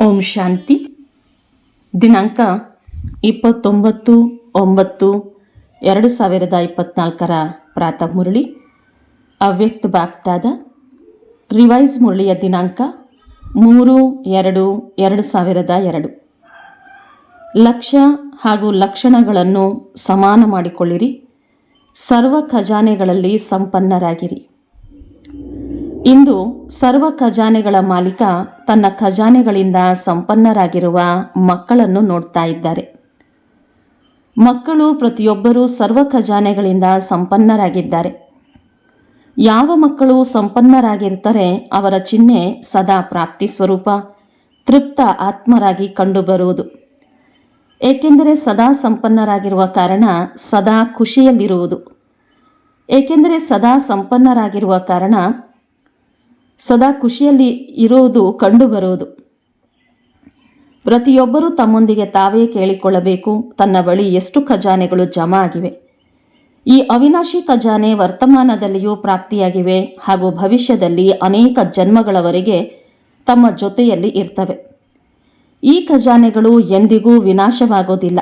ಓಂ ಶಾಂತಿ. ದಿನಾಂಕ ಇಪ್ಪತ್ತೊಂಬತ್ತು ಒಂಬತ್ತು ಎರಡು ಸಾವಿರದ ಇಪ್ಪತ್ನಾಲ್ಕರ ಪ್ರಾತಃ ಮುರಳಿ. ಅವ್ಯಕ್ತ ಬಾಪ್ತಾದ ರಿವೈಸ್ ಮುರಳಿಯ ದಿನಾಂಕ ಮೂರು ಎರಡು ಎರಡು ಸಾವಿರದ ಎರಡು. ಲಕ್ಷ್ಯ ಹಾಗೂ ಲಕ್ಷಣಗಳನ್ನು ಸಮಾನ ಮಾಡಿಕೊಳ್ಳಿರಿ. ಸರ್ವ ಖಜಾನೆಗಳಲ್ಲಿ ಸಂಪನ್ನರಾಗಿರಿ. ಇಂದು ಸರ್ವ ಖಜಾನೆಗಳ ಮಾಲೀಕ ತನ್ನ ಖಜಾನೆಗಳಿಂದ ಸಂಪನ್ನರಾಗಿರುವ ಮಕ್ಕಳನ್ನು ನೋಡ್ತಾ ಇದ್ದಾರೆ. ಮಕ್ಕಳು ಪ್ರತಿಯೊಬ್ಬರೂ ಸರ್ವ ಖಜಾನೆಗಳಿಂದ ಸಂಪನ್ನರಾಗಿದ್ದಾರೆ. ಯಾವ ಮಕ್ಕಳು ಸಂಪನ್ನರಾಗಿರ್ತಾರೆ ಅವರ ಚಿಹ್ನೆ ಸದಾ ಪ್ರಾಪ್ತಿ ಸ್ವರೂಪ, ತೃಪ್ತ ಆತ್ಮರಾಗಿ ಕಂಡುಬರುವುದು. ಏಕೆಂದರೆ ಸದಾ ಸಂಪನ್ನರಾಗಿರುವ ಕಾರಣ ಸದಾ ಖುಷಿಯಲ್ಲಿರುವುದು. ಏಕೆಂದರೆ ಸದಾ ಸಂಪನ್ನರಾಗಿರುವ ಕಾರಣ ಸದಾ ಖುಷಿಯಲ್ಲಿ ಇರುವುದು ಕಂಡುಬರುವುದು ಪ್ರತಿಯೊಬ್ಬರೂ ತಮ್ಮೊಂದಿಗೆ ತಾವೇ ಕೇಳಿಕೊಳ್ಳಬೇಕು, ತನ್ನ ಬಳಿ ಎಷ್ಟು ಖಜಾನೆಗಳು ಜಮಾ ಆಗಿವೆ. ಈ ಅವಿನಾಶಿ ಖಜಾನೆ ವರ್ತಮಾನದಲ್ಲಿಯೂ ಪ್ರಾಪ್ತಿಯಾಗಿವೆ ಹಾಗೂ ಭವಿಷ್ಯದಲ್ಲಿ ಅನೇಕ ಜನ್ಮಗಳವರೆಗೆ ತಮ್ಮ ಜೊತೆಯಲ್ಲಿ ಇರ್ತವೆ. ಈ ಖಜಾನೆಗಳು ಎಂದಿಗೂ ವಿನಾಶವಾಗೋದಿಲ್ಲ.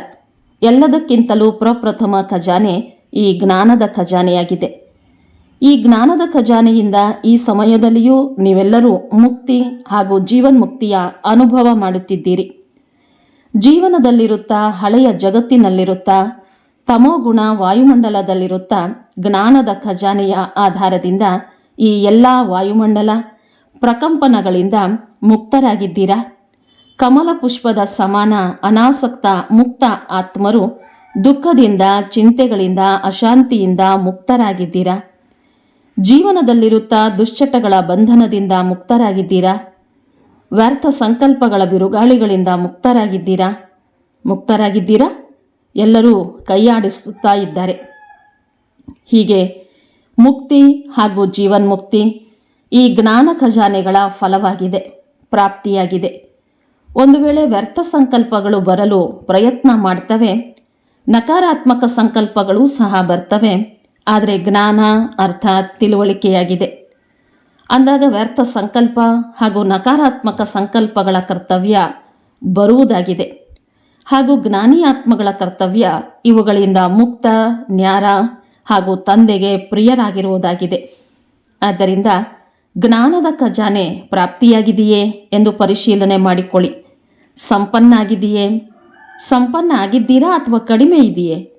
ಎಲ್ಲದಕ್ಕಿಂತಲೂ ಪ್ರಪ್ರಥಮ ಖಜಾನೆ ಈ ಜ್ಞಾನದ ಖಜಾನೆಯಾಗಿದೆ. ಈ ಜ್ಞಾನದ ಖಜಾನೆಯಿಂದ ಈ ಸಮಯದಲ್ಲಿಯೂ ನೀವೆಲ್ಲರೂ ಮುಕ್ತಿ ಹಾಗೂ ಜೀವನ್ಮುಕ್ತಿಯ ಅನುಭವ ಮಾಡುತ್ತಿದ್ದೀರಿ. ಜೀವನದಲ್ಲಿರುತ್ತಾ, ಹಳೆಯ ಜಗತ್ತಿನಲ್ಲಿರುತ್ತಾ ತಮೋಗುಣ ವಾಯುಮಂಡಲದಲ್ಲಿರುತ್ತಾ ಜ್ಞಾನದ ಖಜಾನೆಯ ಆಧಾರದಿಂದ ಈ ಎಲ್ಲ ವಾಯುಮಂಡಲ ಪ್ರಕಂಪನಗಳಿಂದ ಮುಕ್ತರಾಗಿದ್ದೀರಾ? ಕಮಲ ಪುಷ್ಪದ ಸಮಾನ ಅನಾಸಕ್ತ ಮುಕ್ತ ಆತ್ಮರು ದುಃಖದಿಂದ, ಚಿಂತೆಗಳಿಂದ, ಅಶಾಂತಿಯಿಂದ ಮುಕ್ತರಾಗಿದ್ದೀರಾ? ಜೀವನದಲ್ಲಿರುತ್ತಾ ದುಶ್ಚಟಗಳ ಬಂಧನದಿಂದ ಮುಕ್ತರಾಗಿದ್ದೀರಾ? ವ್ಯರ್ಥ ಸಂಕಲ್ಪಗಳ ಬಿರುಗಾಳಿಗಳಿಂದ ಮುಕ್ತರಾಗಿದ್ದೀರಾ? ಮುಕ್ತರಾಗಿದ್ದೀರಾ? ಎಲ್ಲರೂ ಕೈಯಾಡಿಸುತ್ತಾ ಇದ್ದಾರೆ. ಹೀಗೆ ಮುಕ್ತಿ ಹಾಗೂ ಜೀವನ್ಮುಕ್ತಿ ಈ ಜ್ಞಾನ ಖಜಾನೆಗಳ ಫಲವಾಗಿದೆ, ಪ್ರಾಪ್ತಿಯಾಗಿದೆ. ಒಂದು ವೇಳೆ ವ್ಯರ್ಥ ಸಂಕಲ್ಪಗಳು ಬರಲು ಪ್ರಯತ್ನ ಮಾಡ್ತವೆ, ನಕಾರಾತ್ಮಕ ಸಂಕಲ್ಪಗಳು ಸಹ ಬರ್ತವೆ. ಆದರೆ ಜ್ಞಾನ ಅರ್ಥಾತ್ ತಿಳುವಳಿಕೆಯಾಗಿದೆ. ಅಂದಾಗ ವ್ಯರ್ಥ ಸಂಕಲ್ಪ ಹಾಗೂ ನಕಾರಾತ್ಮಕ ಸಂಕಲ್ಪಗಳ ಕರ್ತವ್ಯ ಬರುವುದಾಗಿದೆ. ಹಾಗೂ ಜ್ಞಾನಿ ಆತ್ಮಗಳ ಕರ್ತವ್ಯ ಇವುಗಳಿಂದ ಮುಕ್ತ, ನ್ಯಾರ ಹಾಗೂ ತಂದೆಗೆ ಪ್ರಿಯರಾಗಿರುವುದಾಗಿದೆ. ಆದ್ದರಿಂದ ಜ್ಞಾನದ ಖಜಾನೆ ಪ್ರಾಪ್ತಿಯಾಗಿದೆಯೇ ಎಂದು ಪರಿಶೀಲನೆ ಮಾಡಿಕೊಳ್ಳಿ. ಸಂಪನ್ನ ಆಗಿದೆಯೇ ಸಂಪನ್ನ ಆಗಿದ್ದೀರಾ ಅಥವಾ ಕಡಿಮೆ ಇದೆಯೇ?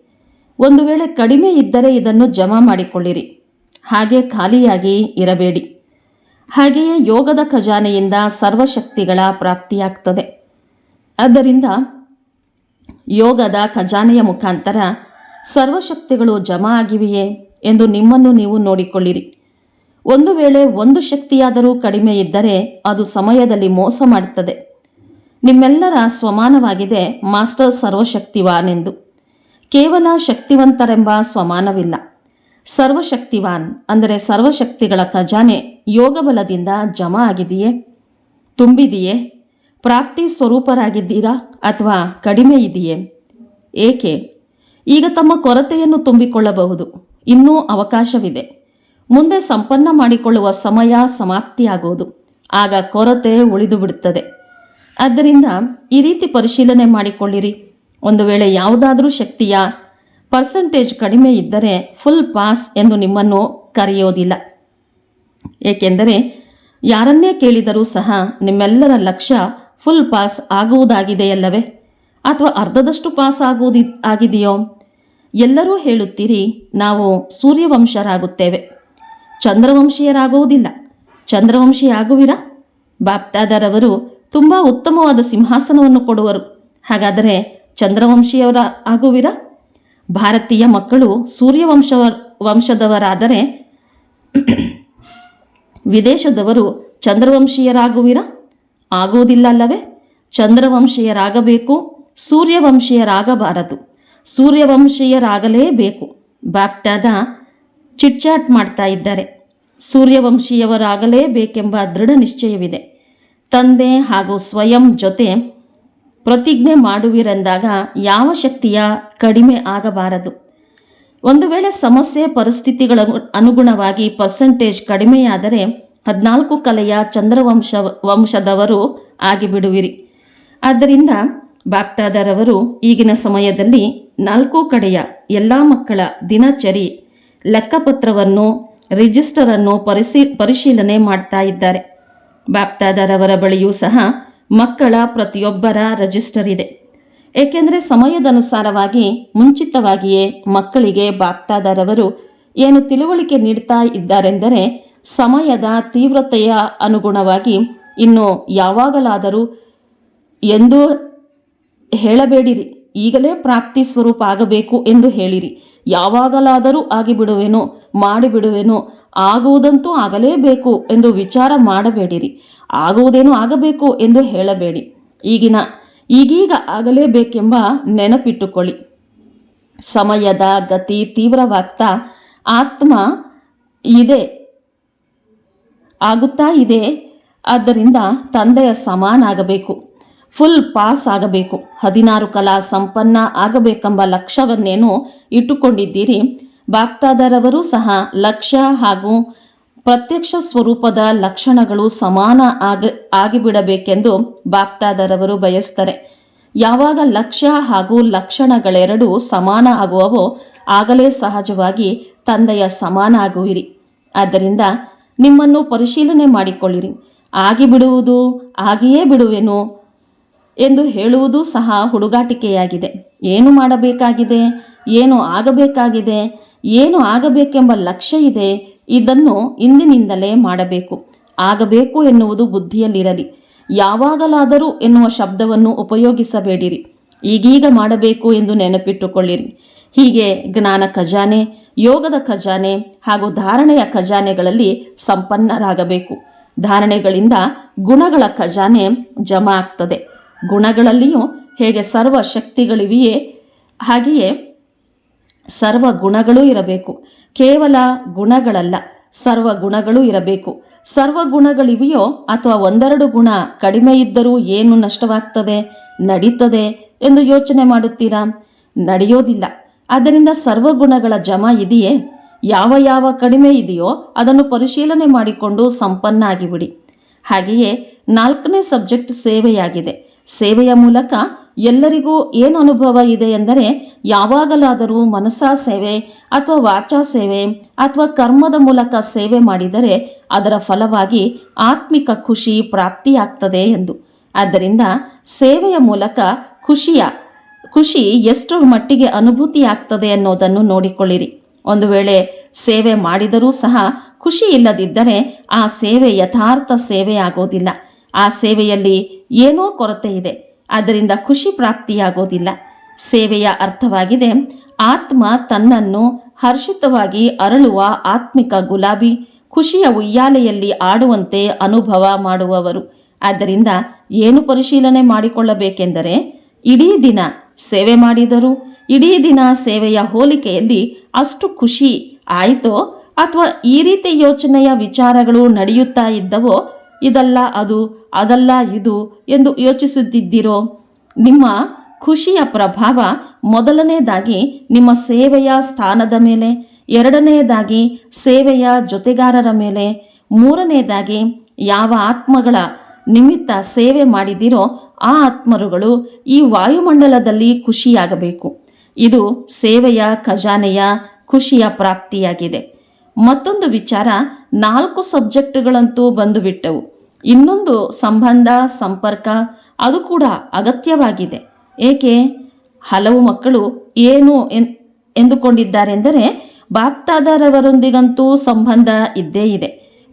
ಒಂದು ವೇಳೆ ಕಡಿಮೆ ಇದ್ದರೆ ಇದನ್ನು ಜಮಾ ಮಾಡಿಕೊಳ್ಳಿರಿ. ಹಾಗೆ ಖಾಲಿಯಾಗಿ ಇರಬೇಡಿ. ಹಾಗೆಯೇ ಯೋಗದ ಖಜಾನೆಯಿಂದ ಸರ್ವಶಕ್ತಿಗಳ ಪ್ರಾಪ್ತಿಯಾಗ್ತದೆ. ಆದ್ದರಿಂದ ಯೋಗದ ಖಜಾನೆಯ ಮುಖಾಂತರ ಸರ್ವಶಕ್ತಿಗಳು ಜಮಾ ಆಗಿವೆಯೇ ಎಂದು ನಿಮ್ಮನ್ನು ನೀವು ನೋಡಿಕೊಳ್ಳಿರಿ. ಒಂದು ವೇಳೆ ಒಂದು ಶಕ್ತಿಯಾದರೂ ಕಡಿಮೆ ಇದ್ದರೆ ಅದು ಸಮಯದಲ್ಲಿ ಮೋಸ ಮಾಡುತ್ತದೆ. ನಿಮ್ಮೆಲ್ಲರ ಸ್ವಮಾನವಾಗಿದೆ ಮಾಸ್ಟರ್ ಸರ್ವಶಕ್ತಿವಾನ್ ಎಂದು ಕೇವಲ ಶಕ್ತಿವಂತರೆಂಬ ಸ್ವಮಾನವಿಲ್ಲ. ಸರ್ವಶಕ್ತಿವಾನ್ ಅಂದರೆ ಸರ್ವಶಕ್ತಿಗಳ ಖಜಾನೆ ಯೋಗಬಲದಿಂದ ಜಮಾ ಆಗಿದೆಯೇ? ತುಂಬಿದೆಯೇ? ಪ್ರಾಪ್ತಿ ಸ್ವರೂಪರಾಗಿದ್ದೀರಾ ಅಥವಾ ಕಡಿಮೆ ಇದೆಯೇ? ಏಕೆ? ಈಗ ತಮ್ಮ ಕೊರತೆಯನ್ನು ತುಂಬಿಕೊಳ್ಳಬಹುದು. ಇನ್ನೂ ಅವಕಾಶವಿದೆ. ಮುಂದೆ ಸಂಪನ್ನ ಮಾಡಿಕೊಳ್ಳುವ ಸಮಯ ಸಮಾಪ್ತಿಯಾಗುವುದು ಆಗ ಕೊರತೆ ಉಳಿದು ಬಿಡುತ್ತದೆ ಆದ್ದರಿಂದ ಈ ರೀತಿ ಪರಿಶೀಲನೆ ಮಾಡಿಕೊಳ್ಳಿರಿ. ಒಂದು ವೇಳೆ ಯಾವುದಾದರೂ ಶಕ್ತಿಯ ಪರ್ಸೆಂಟೇಜ್ ಕಡಿಮೆ ಇದ್ದರೆ ಫುಲ್ ಪಾಸ್ ಎಂದು ನಿಮ್ಮನ್ನು ಕರೆಯೋದಿಲ್ಲ. ಏಕೆಂದರೆ ಯಾರನ್ನೇ ಕೇಳಿದರೂ ಸಹ ನಿಮ್ಮೆಲ್ಲರ ಲಕ್ಷ್ಯ ಫುಲ್ ಪಾಸ್ ಆಗುವುದಾಗಿದೆಯಲ್ಲವೇ? ಅಥವಾ ಅರ್ಧದಷ್ಟು ಪಾಸ್ ಆಗುವುದಿ ಆಗಿದೆಯೋ? ಎಲ್ಲರೂ ಹೇಳುತ್ತೀರಿ, ನಾವು ಸೂರ್ಯವಂಶರಾಗುತ್ತೇವೆ. ಚಂದ್ರವಂಶೀಯರಾಗುವುದಿಲ್ಲ. ಚಂದ್ರವಂಶಿ ಆಗುವಿರಾ ಬಾಪ್ತಾದರವರು ತುಂಬಾ ಉತ್ತಮವಾದ ಸಿಂಹಾಸನವನ್ನು ಕೊಡುವರು. ಹಾಗಾದರೆ ಚಂದ್ರವಂಶೀಯವರ ಆಗುವಿರ? ಭಾರತೀಯ ಮಕ್ಕಳು ಸೂರ್ಯವಂಶ ವಂಶದವರಾದರೆ ವಿದೇಶದವರು ಚಂದ್ರವಂಶೀಯರಾಗುವಿರ? ಆಗುವುದಿಲ್ಲ ಅಲ್ಲವೇ ಚಂದ್ರವಂಶೀಯರಾಗಬೇಕು, ಸೂರ್ಯವಂಶೀಯರಾಗಬಾರದು. ಸೂರ್ಯವಂಶೀಯರಾಗಲೇಬೇಕು. ಬಾಪ್ಟಾದ ಚಿಟ್ಚಾಟ್ ಮಾಡ್ತಾ ಇದ್ದಾರೆ. ಸೂರ್ಯವಂಶೀಯವರಾಗಲೇಬೇಕೆಂಬ ದೃಢ ನಿಶ್ಚಯವಿದೆ ತಂದೆ ಹಾಗೂ ಸ್ವಯಂ ಜೊತೆ ಪ್ರತಿಜ್ಞೆ ಮಾಡುವಿರೆಂದಾಗ ಯಾವ ಶಕ್ತಿಯ ಕಡಿಮೆ ಆಗಬಾರದು? ಒಂದು ವೇಳೆ ಸಮಸ್ಯೆ ಪರಿಸ್ಥಿತಿಗಳ ಅನುಗುಣವಾಗಿ ಪರ್ಸೆಂಟೇಜ್ ಕಡಿಮೆಯಾದರೆ ಹದಿನಾಲ್ಕು ಕಲೆಯ ಚಂದ್ರವಂಶ ವಂಶದವರು ಆಗಿಬಿಡುವಿರಿ. ಆದ್ದರಿಂದ ಬಾಕ್ತಾದರವರು ಈಗಿನ ಸಮಯದಲ್ಲಿ ನಾಲ್ಕು ಕಡೆಯ ಎಲ್ಲ ಮಕ್ಕಳ ದಿನಚರಿ ಲೆಕ್ಕಪತ್ರವನ್ನು ರಿಜಿಸ್ಟರ್ ಅನ್ನು ಪರಿಶೀ ಪರಿಶೀಲನೆ ಮಾಡ್ತಾ ಇದ್ದಾರೆ. ಬಾಪ್ತಾದರವರ ಬಳಿಯೂ ಸಹ ಮಕ್ಕಳ ಪ್ರತಿಯೊಬ್ಬರ ರಿಜಿಸ್ಟರ್ ಇದೆ. ಏಕೆಂದರೆ ಸಮಯದನುಸಾರವಾಗಿ ಮುಂಚಿತವಾಗಿಯೇ ಮಕ್ಕಳಿಗೆ ಬಾಪ್ತಾದರವರು ಏನು ತಿಳುವಳಿಕೆ ನೀಡ್ತಾ ಇದ್ದಾರೆಂದರೆ ಸಮಯದ ತೀವ್ರತೆಯ ಅನುಗುಣವಾಗಿ ಇನ್ನು ಯಾವಾಗಲಾದರೂ ಎಂದು ಹೇಳಬೇಡಿರಿ. ಈಗಲೇ ಪ್ರಾಪ್ತಿ ಸ್ವರೂಪ ಆಗಬೇಕು ಎಂದು ಹೇಳಿರಿ. ಯಾವಾಗಲಾದರೂ ಆಗಿಬಿಡುವೆನು, ಮಾಡಿಬಿಡುವೆನು, ಆಗುವುದಂತೂ ಆಗಲೇಬೇಕು ಎಂದು ವಿಚಾರ ಮಾಡಬೇಡಿರಿ. ಆಗುವುದೇನು ಆಗಬೇಕು ಎಂದು ಹೇಳಬೇಡಿ. ಈಗಿನ, ಈಗೀಗ ಆಗಲೇಬೇಕೆಂಬ ನೆನಪಿಟ್ಟುಕೊಳ್ಳಿ. ಸಮಯದ ಗತಿ ತೀವ್ರವಾಗ್ತಾ, ಆತ್ಮ ಇದೆ, ಆಗುತ್ತಾ ಇದೆ, ಆದ್ದರಿಂದ ತಂದೆಯ ಸಮಾನ ಆಗಬೇಕು ಫುಲ್ ಪಾಸ್ ಆಗಬೇಕು. ಹದಿನಾರು ಕಲಾ ಸಂಪನ್ನ ಆಗಬೇಕೆಂಬ ಲಕ್ಷ್ಯವನ್ನೇನು ಇಟ್ಟುಕೊಂಡಿದ್ದೀರಿ. ಬಾಗ್ತಾದರವರು ಸಹ ಲಕ್ಷ್ಯ ಹಾಗೂ ಪ್ರತ್ಯಕ್ಷ ಸ್ವರೂಪದ ಲಕ್ಷಣಗಳು ಸಮಾನ ಆಗ, ಆಗಿಬಿಡಬೇಕೆಂದು ಬಾಕ್ತಾದರವರು ಬಯಸ್ತಾರೆ. ಯಾವಾಗ ಲಕ್ಷ್ಯ ಹಾಗೂ ಲಕ್ಷಣಗಳೆರಡೂ ಸಮಾನ ಆಗುವವೋ ಆಗಲೇ ಸಹಜವಾಗಿ ತಂದೆಯ ಸಮಾನ ಆಗುವಿರಿ ಆದ್ದರಿಂದ ನಿಮ್ಮನ್ನು ಪರಿಶೀಲನೆ ಮಾಡಿಕೊಳ್ಳಿರಿ. ಆಗಿಬಿಡುವುದು ಆಗಿಯೇ ಬಿಡುವೆನು ಎಂದು ಹೇಳುವುದು ಸಹ ಹುಡುಗಾಟಿಕೆಯಾಗಿದೆ. ಏನು ಮಾಡಬೇಕಾಗಿದೆ? ಏನು ಆಗಬೇಕಾಗಿದೆ? ಏನು ಆಗಬೇಕೆಂಬ ಲಕ್ಷ್ಯ ಇದೆ? ಇದನ್ನು ಇಂದಿನಿಂದಲೇ ಮಾಡಬೇಕು. ಆಗಬೇಕು ಎನ್ನುವುದು ಬುದ್ಧಿಯಲ್ಲಿರಲಿ. ಯಾವಾಗಲಾದರೂ ಎನ್ನುವ ಶಬ್ದವನ್ನು ಉಪಯೋಗಿಸಬೇಡಿರಿ. ಈಗೀಗ ಮಾಡಬೇಕು ಎಂದು ನೆನಪಿಟ್ಟುಕೊಳ್ಳಿರಿ. ಹೀಗೆ ಜ್ಞಾನ ಖಜಾನೆ, ಯೋಗದ ಖಜಾನೆ ಹಾಗೂ ಧಾರಣೆಯ ಖಜಾನೆಗಳಲ್ಲಿ ಸಂಪನ್ನರಾಗಬೇಕು. ಧಾರಣೆಗಳಿಂದ ಗುಣಗಳ ಖಜಾನೆ ಜಮಾ ಆಗ್ತದೆ. ಗುಣಗಳಲ್ಲಿಯೂ ಹೇಗೆ ಸರ್ವ ಶಕ್ತಿಗಳಿವೆಯೇ ಹಾಗೆಯೇ ಸರ್ವ ಗುಣಗಳೂ ಇರಬೇಕು. ಕೇವಲ ಗುಣಗಳಲ್ಲ, ಸರ್ವ ಗುಣಗಳೂ ಇರಬೇಕು. ಸರ್ವ ಗುಣಗಳಿವೆಯೋ ಅಥವಾ ಒಂದೆರಡು ಗುಣ ಕಡಿಮೆ ಇದ್ದರೂ ಏನು ನಷ್ಟವಾಗ್ತದೆ, ನಡೀತದೆ ಎಂದು ಯೋಚನೆ ಮಾಡುತ್ತೀರಾ? ನಡೆಯೋದಿಲ್ಲ. ಆದ್ದರಿಂದ ಸರ್ವ ಗುಣಗಳ ಜಮ ಇದೆಯೇ? ಯಾವ ಯಾವ ಕಡಿಮೆ ಇದೆಯೋ ಅದನ್ನು ಪರಿಶೀಲನೆ ಮಾಡಿಕೊಂಡು ಸಂಪನ್ನ ಆಗಿಬಿಡಿ ಹಾಗೆಯೇ ನಾಲ್ಕನೇ ಸಬ್ಜೆಕ್ಟ್ ಸೇವೆಯಾಗಿದೆ. ಸೇವೆಯ ಮೂಲಕ ಎಲ್ಲರಿಗೂ ಏನು ಅನುಭವ ಇದೆ ಎಂದರೆ ಯಾವಾಗಲಾದರೂ ಮನಸಾ ಸೇವೆ ಅಥವಾ ವಾಚಾ ಸೇವೆ ಅಥವಾ ಕರ್ಮದ ಮೂಲಕ ಸೇವೆ ಮಾಡಿದರೆ ಅದರ ಫಲವಾಗಿ ಆತ್ಮಿಕ ಖುಷಿ ಪ್ರಾಪ್ತಿಯಾಗ್ತದೆ ಎಂದು. ಆದ್ದರಿಂದ ಸೇವೆಯ ಮೂಲಕ ಖುಷಿಯ, ಖುಷಿ ಎಷ್ಟು ಮಟ್ಟಿಗೆ ಅನುಭೂತಿ ಆಗ್ತದೆ ಅನ್ನೋದನ್ನು ನೋಡಿಕೊಳ್ಳಿರಿ. ಒಂದು ವೇಳೆ ಸೇವೆ ಮಾಡಿದರೂ ಸಹ ಖುಷಿ ಇಲ್ಲದಿದ್ದರೆ ಆ ಸೇವೆ ಯಥಾರ್ಥ ಸೇವೆ ಆಗೋದಿಲ್ಲ ಆ ಸೇವೆಯಲ್ಲಿ ಏನೋ ಕೊರತೆ ಇದೆ. ಅದರಿಂದ ಖುಷಿ ಪ್ರಾಪ್ತಿಯಾಗೋದಿಲ್ಲ. ಸೇವೆಯ ಅರ್ಥವಾಗಿದೆ, ಆತ್ಮ ತನ್ನನ್ನು ಹರ್ಷಿತವಾಗಿ ಅರಳುವ ಆತ್ಮಿಕ ಗುಲಾಬಿ ಖುಷಿಯ ಉಯ್ಯಾಲೆಯಲ್ಲಿ ಆಡುವಂತೆ ಅನುಭವ ಮಾಡುವವರು. ಆದ್ದರಿಂದ ಏನು ಪರಿಶೀಲನೆ ಮಾಡಿಕೊಳ್ಳಬೇಕೆಂದರೆ, ಇಡೀ ದಿನ ಸೇವೆ ಮಾಡಿದರೂ, ಇಡೀ ದಿನ ಸೇವೆಯ ಹೋಲಿಕೆಯಲ್ಲಿ ಅಷ್ಟು ಖುಷಿ ಆಯಿತೋ ಅಥವಾ ಈ ರೀತಿ ಯೋಚನೆಯ ವಿಚಾರಗಳು ನಡೆಯುತ್ತಾ ಇದ್ದವೋ ಇದಲ್ಲ ಅದು, ಅದಲ್ಲ ಇದು ಎಂದು ಯೋಚಿಸುತ್ತಿದ್ದೀರೋ? ನಿಮ್ಮ ಖುಷಿಯ ಪ್ರಭಾವ ಮೊದಲನೆಯದಾಗಿ ನಿಮ್ಮ ಸೇವೆಯ ಸ್ಥಾನದ ಮೇಲೆ ಎರಡನೆಯದಾಗಿ ಸೇವೆಯ ಜೊತೆಗಾರರ ಮೇಲೆ ಮೂರನೆಯದಾಗಿ ಯಾವ ಆತ್ಮಗಳ ನಿಮಿತ್ತ ಸೇವೆ ಮಾಡಿದಿರೋ ಆ ಆತ್ಮರುಗಳು ಈ ವಾಯುಮಂಡಲದಲ್ಲಿ ಖುಷಿಯಾಗಬೇಕು. ಇದು ಸೇವೆಯ ಖಜಾನೆಯ ಖುಷಿಯ ಪ್ರಾಪ್ತಿಯಾಗಿದೆ. ಮತ್ತೊಂದು ವಿಚಾರ ನಾಲ್ಕು ಸಬ್ಜೆಕ್ಟ್ಗಳಂತೂ ಬಂದುಬಿಟ್ಟವು. ಇನ್ನೊಂದು ಸಂಬಂಧ, ಸಂಪರ್ಕ, ಅದು ಕೂಡ ಅಗತ್ಯವಾಗಿದೆ. ಏಕೆ? ಹಲವು ಮಕ್ಕಳು ಏನು ಎಂದುಕೊಂಡಿದ್ದಾರೆಂದರೆ ಬಾಕ್ತಾದಾರವರೊಂದಿಗಂತೂ ಸಂಬಂಧ ಇದ್ದೇ ಇದೆ.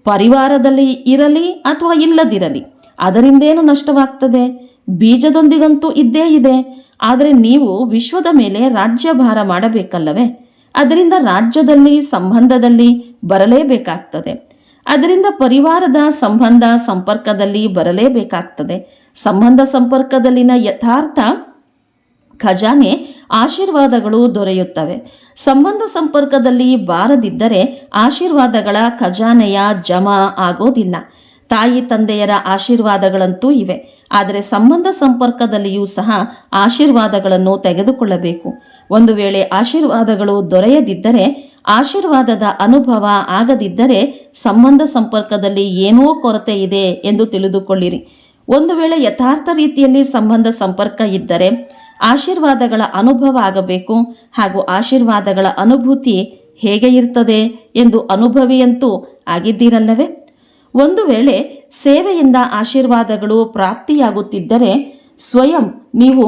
ಪರಿವಾರದಲ್ಲಿ ಇರಲಿ ಅಥವಾ ಇಲ್ಲದಿರಲಿ, ಅದರಿಂದೇನು ನಷ್ಟವಾಗ್ತದೆ? ಬೀಜದೊಂದಿಗಂತೂ ಇದ್ದೇ ಇದೆ. ಆದರೆ ನೀವು ವಿಶ್ವದ ಮೇಲೆ ರಾಜ್ಯಭಾರ ಮಾಡಬೇಕಲ್ಲವೇ? ಅದರಿಂದ ರಾಜ್ಯದಲ್ಲಿ, ಸಂಬಂಧದಲ್ಲಿ ಬರಲೇಬೇಕಾಗ್ತದೆ. ಅದರಿಂದ ಪರಿವಾರದ ಸಂಬಂಧ ಸಂಪರ್ಕದಲ್ಲಿ ಬರಲೇಬೇಕಾಗ್ತದೆ. ಸಂಬಂಧ ಸಂಪರ್ಕದಲ್ಲಿನ ಯಥಾರ್ಥ ಖಜಾನೆ ಆಶೀರ್ವಾದಗಳು ದೊರೆಯುತ್ತವೆ. ಸಂಬಂಧ ಸಂಪರ್ಕದಲ್ಲಿ ಬಾರದಿದ್ದರೆ ಆಶೀರ್ವಾದಗಳ ಖಜಾನೆಯ ಜಮಾ ಆಗೋದಿಲ್ಲ. ತಾಯಿ ತಂದೆಯರ ಆಶೀರ್ವಾದಗಳಂತೂ ಇವೆ. ಆದರೆ ಸಂಬಂಧ ಸಂಪರ್ಕದಲ್ಲಿಯೂ ಸಹ ಆಶೀರ್ವಾದಗಳನ್ನು ತೆಗೆದುಕೊಳ್ಳಬೇಕು. ಒಂದು ವೇಳೆ ಆಶೀರ್ವಾದಗಳು ದೊರೆಯದಿದ್ದರೆ ಆಶೀರ್ವಾದದ ಅನುಭವ ಆಗದಿದ್ದರೆ ಸಂಬಂಧ ಸಂಪರ್ಕದಲ್ಲಿ ಏನೋ ಕೊರತೆ ಇದೆ ಎಂದು ತಿಳಿದುಕೊಳ್ಳಿರಿ. ಒಂದು ವೇಳೆ ಯಥಾರ್ಥ ರೀತಿಯಲ್ಲಿ ಸಂಬಂಧ ಸಂಪರ್ಕ ಇದ್ದರೆ ಆಶೀರ್ವಾದಗಳ ಅನುಭವ ಆಗಬೇಕು ಹಾಗೂ ಆಶೀರ್ವಾದಗಳ ಅನುಭೂತಿ ಹೇಗೆ ಇರ್ತದೆ ಎಂದು ಅನುಭವಿಯಂತೂ ಆಗಿದ್ದೀರಲ್ಲವೇ? ಒಂದು ವೇಳೆ ಸೇವೆಯಿಂದ ಆಶೀರ್ವಾದಗಳು ಪ್ರಾಪ್ತಿಯಾಗುತ್ತಿದ್ದರೆ ಸ್ವಯಂ ನೀವು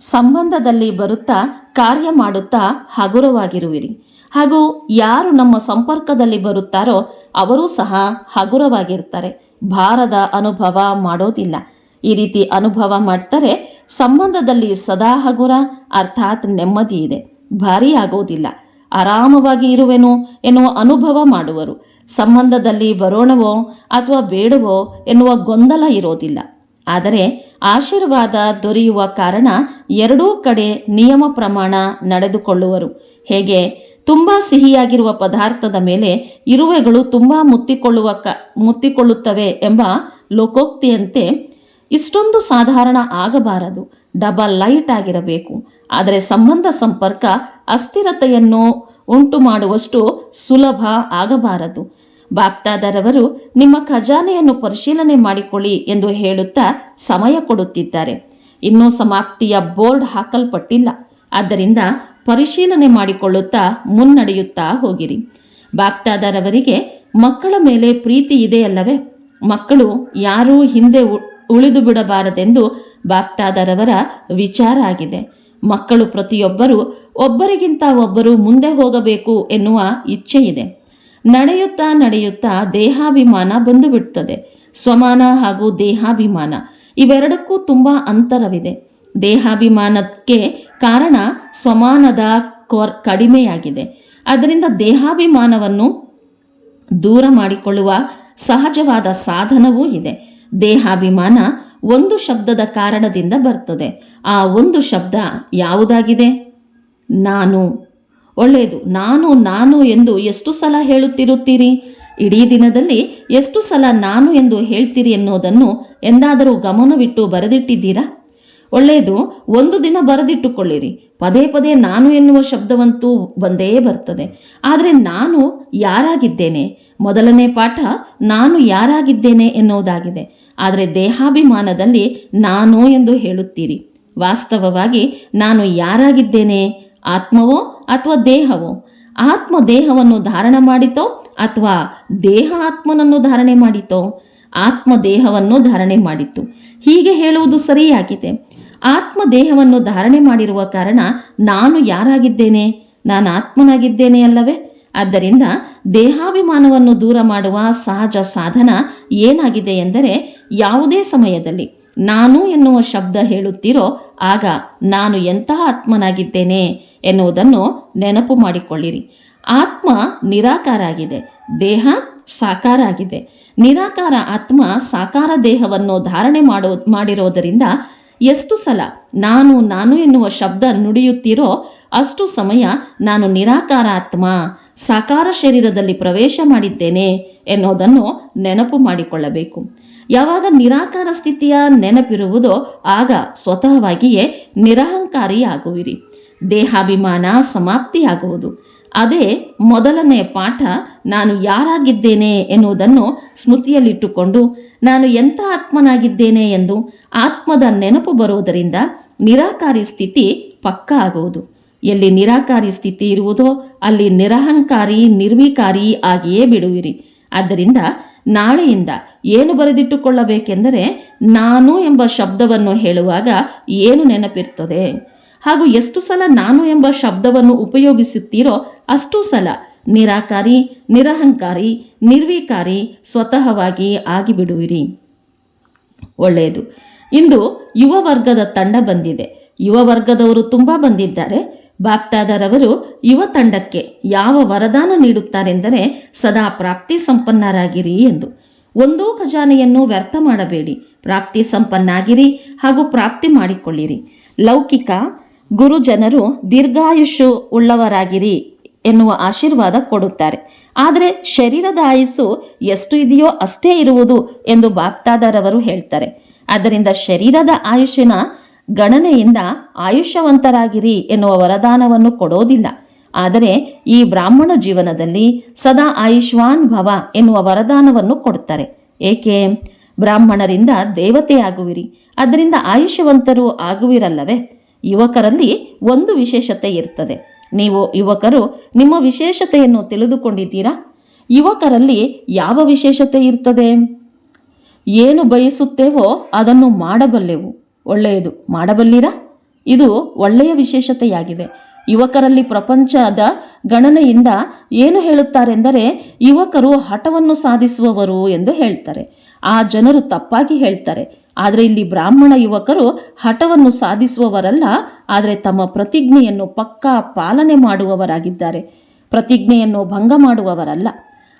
ಸಂಬಂಧದಲ್ಲಿ ಬರುತ್ತಾ, ಕಾರ್ಯ ಮಾಡುತ್ತಾ ಹಗುರವಾಗಿರುವಿರಿ. ಹಾಗೂ ಯಾರು ನಮ್ಮ ಸಂಪರ್ಕದಲ್ಲಿ ಬರುತ್ತಾರೋ ಅವರೂ ಸಹ ಹಗುರವಾಗಿರ್ತಾರೆ ಭಾರದ ಅನುಭವ ಮಾಡೋದಿಲ್ಲ. ಈ ರೀತಿ ಅನುಭವ ಮಾಡ್ತಾರೆ ಸಂಬಂಧದಲ್ಲಿ ಸದಾ ಹಗುರ, ಅರ್ಥಾತ್ ನೆಮ್ಮದಿ ಇದೆ. ಭಾರಿ ಆಗೋದಿಲ್ಲ ಆರಾಮವಾಗಿ ಇರುವೆನು ಎನ್ನುವ ಅನುಭವ ಮಾಡುವರು. ಸಂಬಂಧದಲ್ಲಿ ಬರೋಣವೋ ಅಥವಾ ಬೇಡವೋ ಎನ್ನುವ ಗೊಂದಲ ಇರೋದಿಲ್ಲ. ಆದರೆ ಆಶೀರ್ವಾದ ದೊರೆಯುವ ಕಾರಣ ಎರಡೂ ಕಡೆ ನಿಯಮ ಪ್ರಮಾಣ ನಡೆದುಕೊಳ್ಳುವರು. ಹೇಗೆ? ತುಂಬಾ ಸಿಹಿಯಾಗಿರುವ ಪದಾರ್ಥದ ಮೇಲೆ ಇರುವೆಗಳು ತುಂಬಾ ಮುತ್ತಿಕೊಳ್ಳುವ ಕ, ಮುತ್ತಿಕೊಳ್ಳುತ್ತವೆ ಎಂಬ ಲೋಕೋಕ್ತಿಯಂತೆ ಇಷ್ಟೊಂದು ಸಾಧಾರಣ ಆಗಬಾರದು. ಡಬಲ್ ಲೈಟ್ ಆಗಿರಬೇಕು. ಆದರೆ ಸಂಬಂಧ ಸಂಪರ್ಕ, ಅಸ್ಥಿರತೆಯನ್ನು ಉಂಟು ಮಾಡುವಷ್ಟು ಸುಲಭ ಆಗಬಾರದು. ಬಾಗ್ದಾದರವರು ನಿಮ್ಮ ಖಜಾನೆಯನ್ನು ಪರಿಶೀಲನೆ ಮಾಡಿಕೊಳ್ಳಿ ಎಂದು ಹೇಳುತ್ತಾ ಸಮಯ ಕೊಡುತ್ತಿದ್ದಾರೆ. ಇನ್ನೂ ಸಮಾಪ್ತಿಯ ಬೋರ್ಡ್ ಹಾಕಲ್ಪಟ್ಟಿಲ್ಲ. ಆದ್ದರಿಂದ ಪರಿಶೀಲನೆ ಮಾಡಿಕೊಳ್ಳುತ್ತಾ ಮುನ್ನಡೆಯುತ್ತಾ ಹೋಗಿರಿ. ಬಾಗ್ದಾದರವರಿಗೆ ಮಕ್ಕಳ ಮೇಲೆ ಪ್ರೀತಿ ಇದೆಯಲ್ಲವೇ? ಮಕ್ಕಳು ಯಾರೂ ಹಿಂದೆ ಉಳಿದು ಬಿಡಬಾರದೆಂದು ಬಾಗ್ದಾದರವರ ವಿಚಾರ ಆಗಿದೆ. ಮಕ್ಕಳು ಪ್ರತಿಯೊಬ್ಬರು ಒಬ್ಬರಿಗಿಂತ ಒಬ್ಬರು ಮುಂದೆ ಹೋಗಬೇಕು ಎನ್ನುವ ಇಚ್ಛೆ ಇದೆ ನಡೆಯುತ್ತಾ ನಡೆಯುತ್ತಾ ದೇಹಾಭಿಮಾನ ಬಂದು ಬಿಡ್ತದೆ ಸ್ವಮಾನ ಹಾಗೂ ದೇಹಾಭಿಮಾನ ಇವೆರಡಕ್ಕೂ ತುಂಬಾ ಅಂತರವಿದೆ. ದೇಹಾಭಿಮಾನಕ್ಕೆ ಕಾರಣ ಸ್ವಮಾನದ ಕೊರ್- ಕಡಿಮೆಯಾಗಿದೆ. ಅದರಿಂದ ದೇಹಾಭಿಮಾನವನ್ನು ದೂರ ಮಾಡಿಕೊಳ್ಳುವ ಸಹಜವಾದ ಸಾಧನವೂ ಇದೆ. ದೇಹಾಭಿಮಾನ ಒಂದು ಶಬ್ದದ ಕಾರಣದಿಂದ ಬರ್ತದೆ. ಆ ಒಂದು ಶಬ್ದ ಯಾವುದಾಗಿದೆ? ನಾನು. ಒಳ್ಳೆಯದು. ನಾನು ನಾನು ಎಂದು ಎಷ್ಟು ಸಲ ಹೇಳುತ್ತಿರುತ್ತೀರಿ? ಇಡೀ ದಿನದಲ್ಲಿ ಎಷ್ಟು ಸಲ ನಾನು ಎಂದು ಹೇಳ್ತೀರಿ ಎನ್ನುವುದನ್ನು ಎಂದಾದರೂ ಗಮನವಿಟ್ಟು ಬರೆದಿಟ್ಟಿದ್ದೀರಾ? ಒಳ್ಳೆಯದು, ಒಂದು ದಿನ ಬರೆದಿಟ್ಟುಕೊಳ್ಳಿರಿ. ಪದೇ ಪದೇ ನಾನು ಎನ್ನುವ ಶಬ್ದವಂತೂ ಬಂದೇ ಬರ್ತದೆ. ಆದರೆ ನಾನು ಯಾರಾಗಿದ್ದೇನೆ? ಮೊದಲನೇ ಪಾಠ, ನಾನು ಯಾರಾಗಿದ್ದೇನೆ ಎನ್ನುವುದಾಗಿದೆ. ಆದರೆ ದೇಹಾಭಿಮಾನದಲ್ಲಿ ನಾನು ಎಂದು ಹೇಳುತ್ತೀರಿ. ವಾಸ್ತವವಾಗಿ ನಾನು ಯಾರಾಗಿದ್ದೇನೆ? ಆತ್ಮವೋ ಅಥವಾ ದೇಹವೋ? ಆತ್ಮ ದೇಹವನ್ನು ಧಾರಣ ಮಾಡಿತೋ ಅಥವಾ ದೇಹ ಆತ್ಮನನ್ನು ಧಾರಣೆ ಮಾಡಿತೋ? ಆತ್ಮ ದೇಹವನ್ನು ಧಾರಣೆ ಮಾಡಿತ್ತು ಹೀಗೆ ಹೇಳುವುದು ಸರಿಯಾಗಿದೆ. ಆತ್ಮ ದೇಹವನ್ನು ಧಾರಣೆ ಮಾಡಿರುವ ಕಾರಣ ನಾನು ಯಾರಾಗಿದ್ದೇನೆ? ನಾನು ಆತ್ಮನಾಗಿದ್ದೇನೆ ಅಲ್ಲವೇ? ಆದ್ದರಿಂದ ದೇಹಾಭಿಮಾನವನ್ನು ದೂರ ಮಾಡುವ ಸಹಜ ಸಾಧನ ಏನಾಗಿದೆ ಎಂದರೆ ಯಾವುದೇ ಸಮಯದಲ್ಲಿ ನಾನು ಎನ್ನುವ ಶಬ್ದ ಹೇಳುತ್ತೀರೋ ಆಗ ನಾನು ಎಂತಹ ಆತ್ಮನಾಗಿದ್ದೇನೆ ಎನ್ನುವುದನ್ನು ನೆನಪು ಮಾಡಿಕೊಳ್ಳಿರಿ. ಆತ್ಮ ನಿರಾಕಾರ ಆಗಿದೆ, ದೇಹ ಸಾಕಾರ ಆಗಿದೆ. ನಿರಾಕಾರ ಆತ್ಮ ಸಾಕಾರ ದೇಹವನ್ನು ಧಾರಣೆ ಮಾಡೋ ಮಾಡಿರೋದರಿಂದ ಎಷ್ಟು ಸಲ ನಾನು ನಾನು ಎನ್ನುವ ಶಬ್ದ ನುಡಿಯುತ್ತೀರೋ ಅಷ್ಟು ಸಮಯ ನಾನು ನಿರಾಕಾರ ಆತ್ಮ, ಸಾಕಾರ ಶರೀರದಲ್ಲಿ ಪ್ರವೇಶ ಮಾಡಿದ್ದೇನೆ ಎನ್ನುವುದನ್ನು ನೆನಪು ಮಾಡಿಕೊಳ್ಳಬೇಕು. ಯಾವಾಗ ನಿರಾಕಾರ ಸ್ಥಿತಿಯ ನೆನಪಿರುವುದೋ ಆಗ ಸ್ವತಃವಾಗಿಯೇ ನಿರಹಂಕಾರಿಯಾಗುವಿರಿ. ದೇಹಾಭಿಮಾನ ಸಮಾಪ್ತಿಯಾಗುವುದು. ಅದೇ ಮೊದಲನೇ ಪಾಠ, ನಾನು ಯಾರಾಗಿದ್ದೇನೆ ಎನ್ನುವುದನ್ನು ಸ್ಮೃತಿಯಲ್ಲಿಟ್ಟುಕೊಂಡು, ನಾನು ಎಂಥ ಆತ್ಮನಾಗಿದ್ದೇನೆ ಎಂದು ಆತ್ಮದ ನೆನಪು ಬರುವುದರಿಂದ ನಿರಾಕಾರಿ ಸ್ಥಿತಿ ಪಕ್ಕ ಆಗುವುದು. ಎಲ್ಲಿ ನಿರಾಕಾರಿ ಸ್ಥಿತಿ ಇರುವುದೋ ಅಲ್ಲಿ ನಿರಹಂಕಾರಿ, ನಿರ್ವಿಕಾರಿ ಆಗಿಯೇ ಬಿಡುವಿರಿ. ಆದ್ದರಿಂದ ನಾಳೆಯಿಂದ ಏನು ಬರೆದಿಟ್ಟುಕೊಳ್ಳಬೇಕೆಂದರೆ ನಾನು ಎಂಬ ಶಬ್ದವನ್ನು ಹೇಳುವಾಗ ಏನು ನೆನಪಿರ್ತದೆ? ಹಾಗೂ ಎಷ್ಟು ಸಲ ನಾನು ಎಂಬ ಶಬ್ದವನ್ನು ಉಪಯೋಗಿಸುತ್ತೀರೋ ಅಷ್ಟು ಸಲ ನಿರಾಕಾರಿ, ನಿರಹಂಕಾರಿ, ನಿರ್ವಿಕಾರಿ ಸ್ವತಃವಾಗಿ ಆಗಿಬಿಡುವಿರಿ. ಒಳ್ಳೆಯದು. ಇಂದು ಯುವ ವರ್ಗದ ತಂಡ ಬಂದಿದೆ. ಯುವ ವರ್ಗದವರು ತುಂಬಾ ಬಂದಿದ್ದಾರೆ. ಬಾಪ್ತಾದರವರು ಯುವ ತಂಡಕ್ಕೆ ಯಾವ ವರದಾನ ನೀಡುತ್ತಾರೆಂದರೆ ಸದಾ ಪ್ರಾಪ್ತಿ ಸಂಪನ್ನರಾಗಿರಿ ಎಂದು. ಒಂದೂ ಖಜಾನೆಯನ್ನು ವ್ಯರ್ಥ ಮಾಡಬೇಡಿ. ಪ್ರಾಪ್ತಿ ಸಂಪನ್ನಾಗಿರಿ ಹಾಗೂ ಪ್ರಾಪ್ತಿ ಮಾಡಿಕೊಳ್ಳಿರಿ. ಲೌಕಿಕ ಗುರುಜನರು ದೀರ್ಘಾಯುಷು ಉಳ್ಳವರಾಗಿರಿ ಎನ್ನುವ ಆಶೀರ್ವಾದ ಕೊಡುತ್ತಾರೆ. ಆದರೆ ಶರೀರದ ಆಯುಸ್ಸು ಎಷ್ಟು ಇದೆಯೋ ಅಷ್ಟೇ ಇರುವುದು ಎಂದು ಬಾಪ್ತಾದರವರು ಹೇಳ್ತಾರೆ. ಆದ್ದರಿಂದ ಶರೀರದ ಆಯುಷ್ಯನ ಗಣನೆಯಿಂದ ಆಯುಷ್ಯವಂತರಾಗಿರಿ ಎನ್ನುವ ವರದಾನವನ್ನು ಕೊಡೋದಿಲ್ಲ. ಆದರೆ ಈ ಬ್ರಾಹ್ಮಣ ಜೀವನದಲ್ಲಿ ಸದಾ ಆಯುಷ್ವಾನ್ ಭವ ಎನ್ನುವ ವರದಾನವನ್ನು ಕೊಡುತ್ತಾರೆ. ಏಕೆ? ಬ್ರಾಹ್ಮಣರಿಂದ ದೇವತೆಯಾಗುವಿರಿ ಅದರಿಂದ ಆಯುಷ್ಯವಂತರು ಆಗುವಿರಲ್ಲವೇ? ಯುವಕರಲ್ಲಿ ಒಂದು ವಿಶೇಷತೆ ಇರ್ತದೆ. ನೀವು ಯುವಕರು, ನಿಮ್ಮ ವಿಶೇಷತೆಯನ್ನು ತಿಳಿದುಕೊಂಡಿದ್ದೀರಾ? ಯುವಕರಲ್ಲಿ ಯಾವ ವಿಶೇಷತೆ ಇರ್ತದೆ? ಏನು ಬಯಸುತ್ತೇವೋ ಅದನ್ನು ಮಾಡಬಲ್ಲೆವು. ಒಳ್ಳೆಯದು. ಮಾಡಬಲ್ಲಿರಾ? ಇದು ಒಳ್ಳೆಯ ವಿಶೇಷತೆಯಾಗಿದೆ. ಯುವಕರಲ್ಲಿ ಪ್ರಪಂಚದ ಗಣನೆಯಿಂದ ಏನು ಹೇಳುತ್ತಾರೆಂದರೆ, ಯುವಕರು ಹಠವನ್ನು ಸಾಧಿಸುವವರು ಎಂದು ಹೇಳ್ತಾರೆ. ಆ ಜನರು ತಪ್ಪಾಗಿ ಹೇಳ್ತಾರೆ. ಆದರೆ ಇಲ್ಲಿ ಬ್ರಾಹ್ಮಣ ಯುವಕರು ಹಠವನ್ನು ಸಾಧಿಸುವವರಲ್ಲ, ಆದರೆ ತಮ್ಮ ಪ್ರತಿಜ್ಞೆಯನ್ನು ಪಕ್ಕಾ ಪಾಲನೆ ಮಾಡುವವರಾಗಿದ್ದಾರೆ. ಪ್ರತಿಜ್ಞೆಯನ್ನು ಭಂಗ ಮಾಡುವವರಲ್ಲ.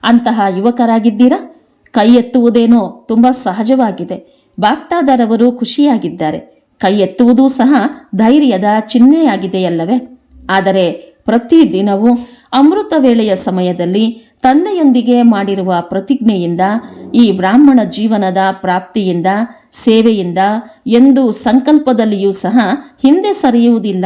ಅಂತಹ ಯುವಕರಾಗಿದ್ದೀರಾ? ಕೈ ಎತ್ತುವುದೇನೋ ತುಂಬಾ ಸಹಜವಾಗಿದೆ. ಬಾಪ್ತಾದರವರು ಖುಷಿಯಾಗಿದ್ದಾರೆ. ಕೈ ಎತ್ತುವುದೂ ಸಹ ಧೈರ್ಯದ ಚಿಹ್ನೆಯಾಗಿದೆಯಲ್ಲವೇ? ಆದರೆ ಪ್ರತಿದಿನವೂ ಅಮೃತ ವೇಳೆಯ ಸಮಯದಲ್ಲಿ ತಂದೆಯೊಂದಿಗೆ ಮಾಡಿರುವ ಪ್ರತಿಜ್ಞೆಯಿಂದ, ಈ ಬ್ರಾಹ್ಮಣ ಜೀವನದ ಪ್ರಾಪ್ತಿಯಿಂದ, ಸೇವೆಯಿಂದ ಎಂದು ಸಂಕಲ್ಪದಲ್ಲಿಯೂ ಸಹ ಹಿಂದೆ ಸರಿಯುವುದಿಲ್ಲ